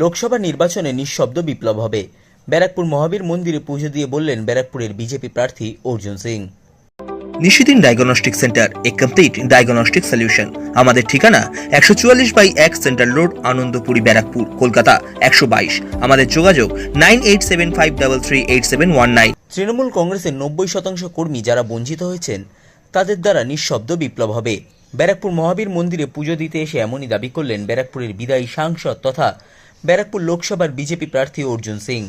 লোকসভা নির্বাচনে নিঃশব্দ বিপ্লব হবে। ব্যারাকপুর মহাবীর মন্দিরে পুজো দিয়ে বললেন ব্যারাকপুরের বিজেপি প্রার্থী অর্জুন সিং। নিশিদিন ডায়াগনস্টিক সেন্টার এ কমপ্লিট ডায়াগনস্টিক সলিউশন আমাদের ঠিকানা একশো চুয়াল্লিশ বাই এক সেন্ট্রাল রোড আনন্দপুরি ব্যারাকপুর কলকাতা একশো বাইশ। আমাদের যোগাযোগ nine eight seven five double three eight seven one nine. Trinamool কংগ্রেসের নব্বই শতাংশ কর্মী যারা বঞ্চিত হয়েছেন তাদের দ্বারা নিঃশব্দ বিপ্লব হবে। ব্যারাকপুর মহাবীর মন্দিরে পুজো দিতে এসে এমনই দাবি করলেন ব্যারাকপুরের বিদায়ী সাংসদ তথা ব্যারাকপুর লোকসভার বিজেপি প্রার্থী অর্জুন সিং।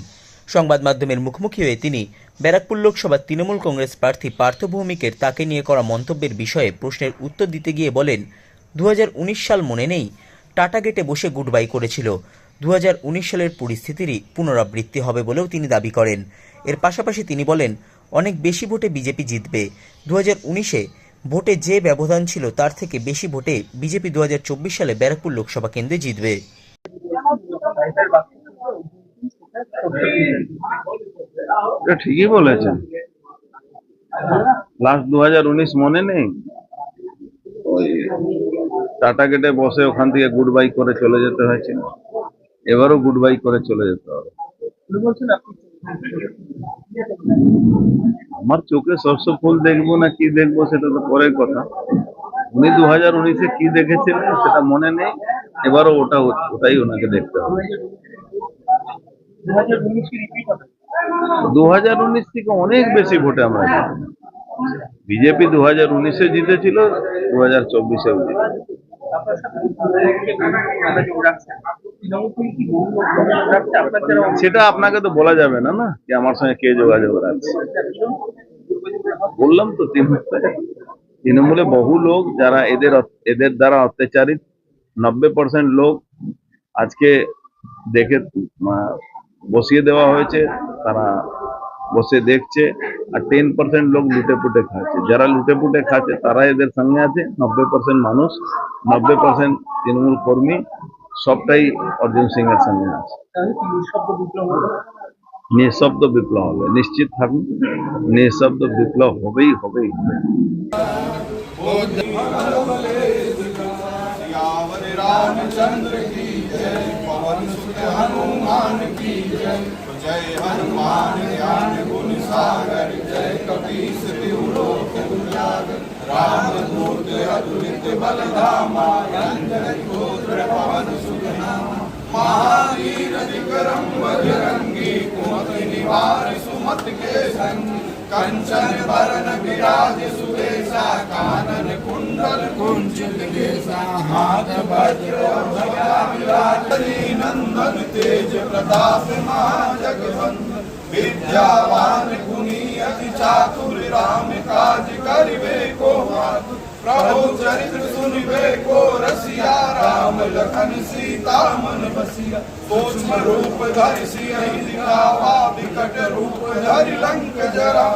সংবাদ মাধ্যমের মুখোমুখি হয়ে তিনি ব্যারাকপুর লোকসভার তৃণমূল কংগ্রেস প্রার্থী পার্থ ভৌমিকের তাকে নিয়ে করা মন্তব্যের বিষয়ে প্রশ্নের উত্তর দিতে গিয়ে বলেন দু হাজার উনিশ সাল মনে নেই, টাটা গেটে বসে গুড বাই করেছিল। দু হাজার উনিশ সালের পরিস্থিতিরই পুনরাবৃত্তি হবে বলেও তিনি দাবি করেন। এর পাশাপাশি তিনি বলেন, অনেক বেশি ভোটে বিজেপি জিতবে। দু উনিশে ভোটে যে ব্যবধান ছিল তার থেকে বেশি ভোটে বিজেপি দু হাজার চব্বিশ সালে ব্যারাকপুর লোকসভা কেন্দ্রে জিতবে। ঠিকই বলেছেন। লাস্ট দু হাজার উনিশ মনে নেই? ওই টাটা গেটে বসে ওখান থেকে গুড বাই করে চলে যেতে হয়েছিল এবারও গুড বাই করে চলে যেতে হবে। আমার চোখে শস্য ফুল দেখব না কি দেখব সেটা তো পরের কথা। উনি দু হাজার উনিশে কি দেখেছিলেন সেটা মনে নেই। এবারও ওটা ওটাই ওনাকে দেখতে হবে। দু হাজার উনিশ থেকে অনেক বেশি ভোটে আমরা বিজেপি দু হাজার উনিশে জিতেছিল দু হাজার চব্বিশেও সেটা আপনাকে তো বলা যাবে না না, যে আমার সঙ্গে কে যোগাযোগ রাখছে। বললাম তো তৃণমূলে। বহু লোক যারা এদের এদের দ্বারা অত্যাচারিত নব্বই পার্সেন্ট লোক আজকে দেখে বসিয়ে দেওয়া হয়েছে, তারা বসে দেখছে, আর টেন পার্সেন্ট লোক লুটে পুটে খাচ্ছে। যারা লুটে পুটে খাচ্ছে, তারা এদের সঙ্গে আছে, নব্বই পার্সেন্ট মানুষ, নব্বই পার্সেন্ট তৃণমূল কর্মী, সবটাই অর্জুন সিং এর সঙ্গে আছে। নিঃশব্দ বিপ্লব হবে, নিশ্চিত থাকুন, নিঃশব্দ বিপ্লব হবেই হবেই। रामचंद्र की जय, पवन सुत हनुमान की जय। जय हनुमान ज्ञान गुण सागर, जय उजागर राम दूत अतुलित बल धामा अंजन पुत्र पवन सुत नामा। महावीर विक्रम बजरंगी, कुमति निवार सुमत के संगी कंचन बरन विराज सुबेसा कानन कुंडल कुंचित केसा हाथ वज्र विराजनी नंदन तेज प्रताप महाजगवंदन विद्यावान गुणी अति चातुर राम काज करिबे को मातु प्रभु चरित्र सुनिबे को रसिया राम लखन सीता मन बसिया सूक्ष्म रूप धरि सिंह दिखावा विकट रूप धरि लंक जरा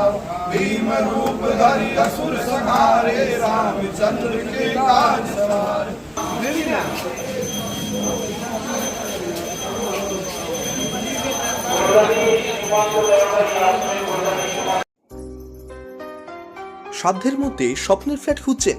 भीम रूप धरि असुर संहारे रामचंद्र के काज सवारे সাধ্যের মধ্যে স্বপ্নের ফ্ল্যাট খুঁজছেন